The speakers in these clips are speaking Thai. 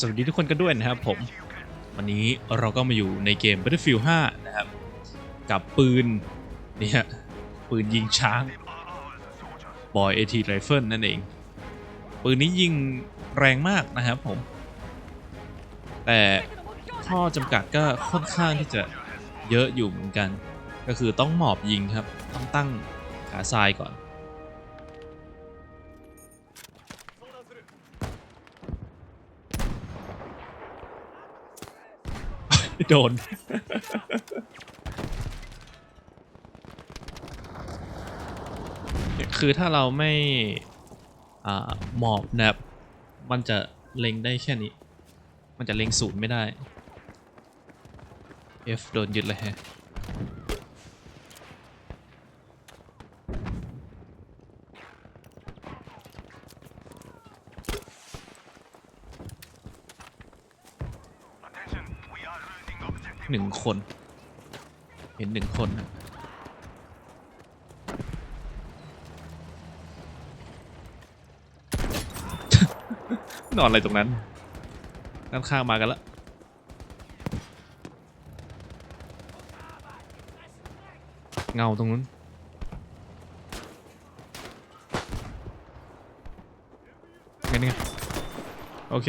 สวัสดีทุกคนกันด้วยนะครับผม วันนี้เราก็มาอยู่ในเกม Battlefield 5 นะครับ กับปืนเนี่ยปืนยิงช้าง Boy AT Rifle นั่นเอง ปืนนี้ยิงแรงมากนะครับผม แต่ข้อจำกัดก็ค่อนข้างที่จะเยอะอยู่เหมือนกัน ก็คือต้องหมอบยิงครับ ต้องตั้งขาซ้ายก่อน โดน คือถ้าเราไม่หมอบนะครับ มันจะเล็งได้แค่นี้ มันจะเล็งศูนย์ไม่ได้ F โดนยึดเลยฮะ หนึ่งคน เห็นหนึ่งคนนะนอนอะไรตรงนั้นด้านข้างมากันละเงาตรงนู้น ไงนี่ไงโอเค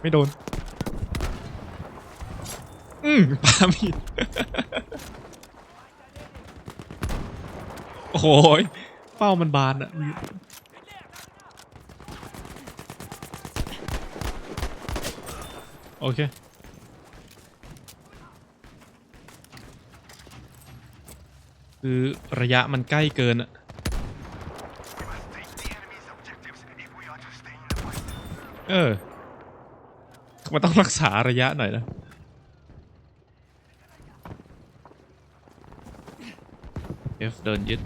ไม่โดน อืมปามีด โอ้โหยเป้ามันบานอะโอเค คือระยะมันใกล้เกินอะ เออ มันต้องรักษาระยะหน่อยนะ F เดินยึด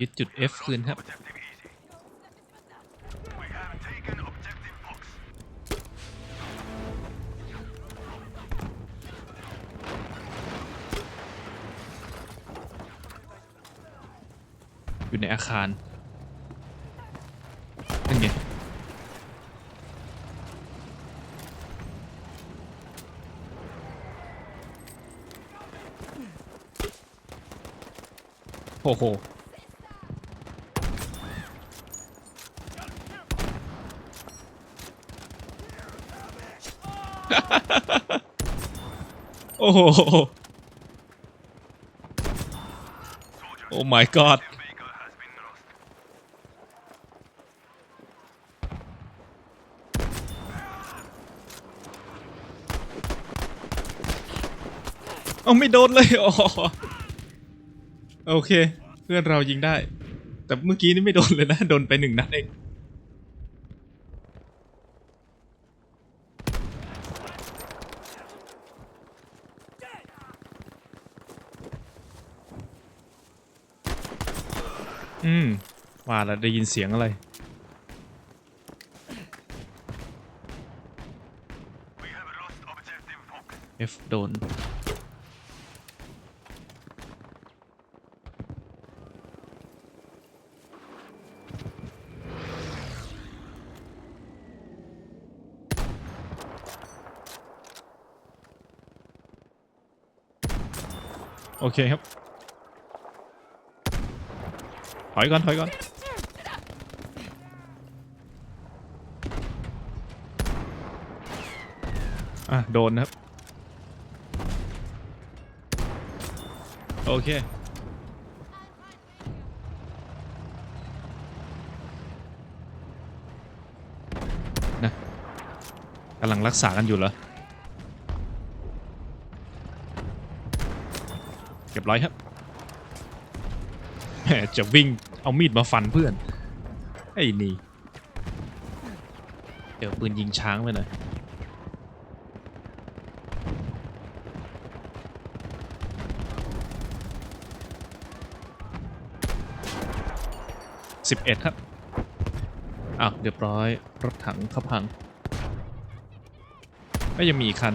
ยึดจุด F คืนครับอยู่ในอาคารนั่นไง โอ้โหโอ้โห โอ้ my god เอาไม่โดนเลยอ๋อ โอเค เพื่อนเรายิงได้ แต่เมื่อกี้นี่ไม่โดนเลยนะ โดนไปหนึ่งนัดเอง อืมว่าแล้วได้ยินเสียงอะไร F โดน อเคครับ ถอยก่อน ถอยก่อน อะ โดนนะครับ โอเคนะกำลังรักษากันอยู่เหรอ เก็บร้อยครับแหมจะวิ่งเอามีดมาฟันเพื่อน ไอ้นี่ เดี๋ยวปืนยิงช้างไปหน่อยสิบเอ็ดครับ อ้าวเรียบร้อย รถถังเขาพัง ก็ยังมีอีกคัน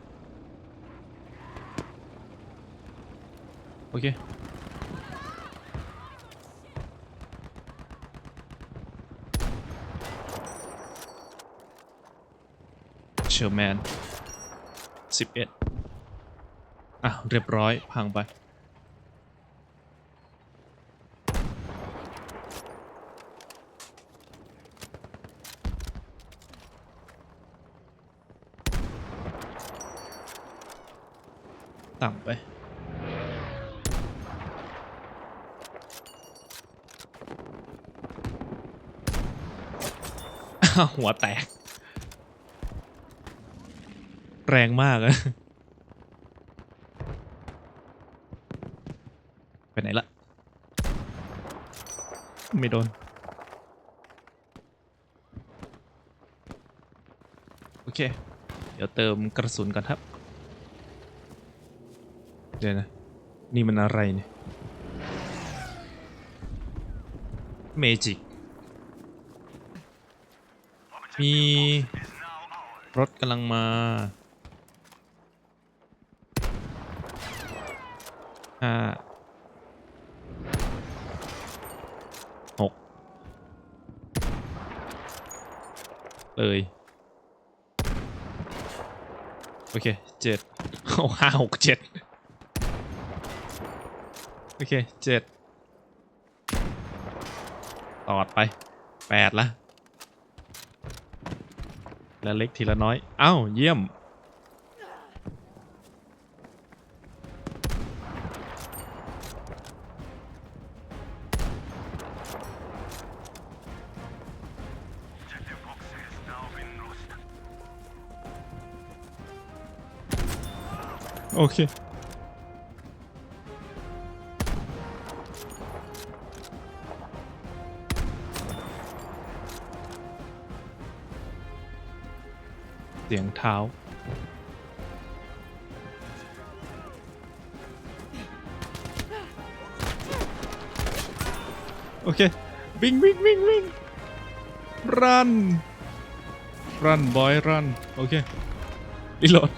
โอเคเชอร์แมนสิบเอ็ดอะ เรียบร้อยพังไปต่ำไป อ้าว หัวแตก แรงมากอะไปไหนละ ไม่โดน โอเค เดี๋ยวเติมกระสุนกันครับ เดี๋ยวนะ นี่มันอะไรเนี่ย เมจิก มีรถกำลังมา ห้า หก เลย โอเคเจ็ดโอ้ห้าหกเจ็ดโอเคเจ็ดตอดไปแปดละ ละเล็กทีละน้อยอ้าวเยี่ยม โอเค สียงเท้า โอเค วิ่งวิ่งวิ่งวิ่งรัน รันบอยรัน โอเครีโหลด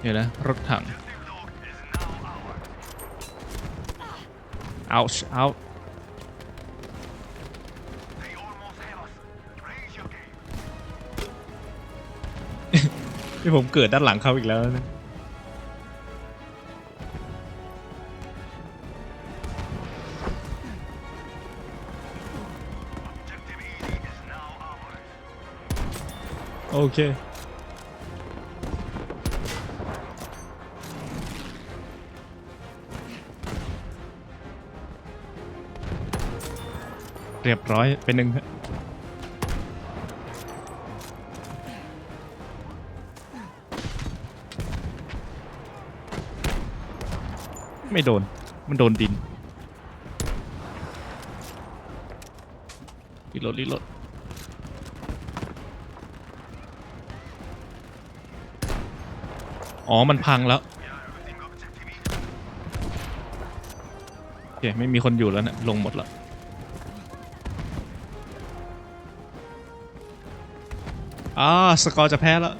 เดี๋ยวนะรถถัง ouch out นี่ผมเกิดด้านหลังเขาอีกแล้วนะโอเค เรียบร้อยเป็นหนึ่งไม่โดน มันโดนดินรีโหลดรีโหลดอ๋อ มันพังแล้ว โอเค ไม่มีคนอยู่แล้วเนะี่ยลงหมดแล้ว อ่าสกอร์จะแพ้แล้ว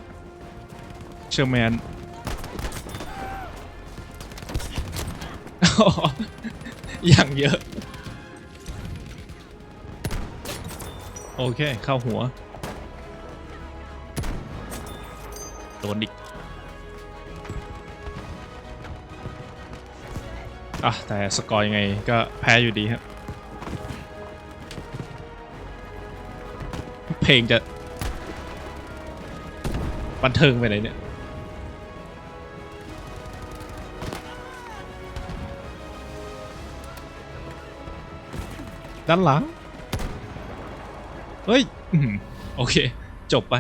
เชอร์แมนอย่างเยอะ โอเค เข้าหัว โดนดิกอะ แต่สกอร์ยังไงก็แพ้อยู่ดีครับเพลงจะ บันเทิงไปไหนเนี่ยด้านหลัง เฮ้ย โอเค จบไป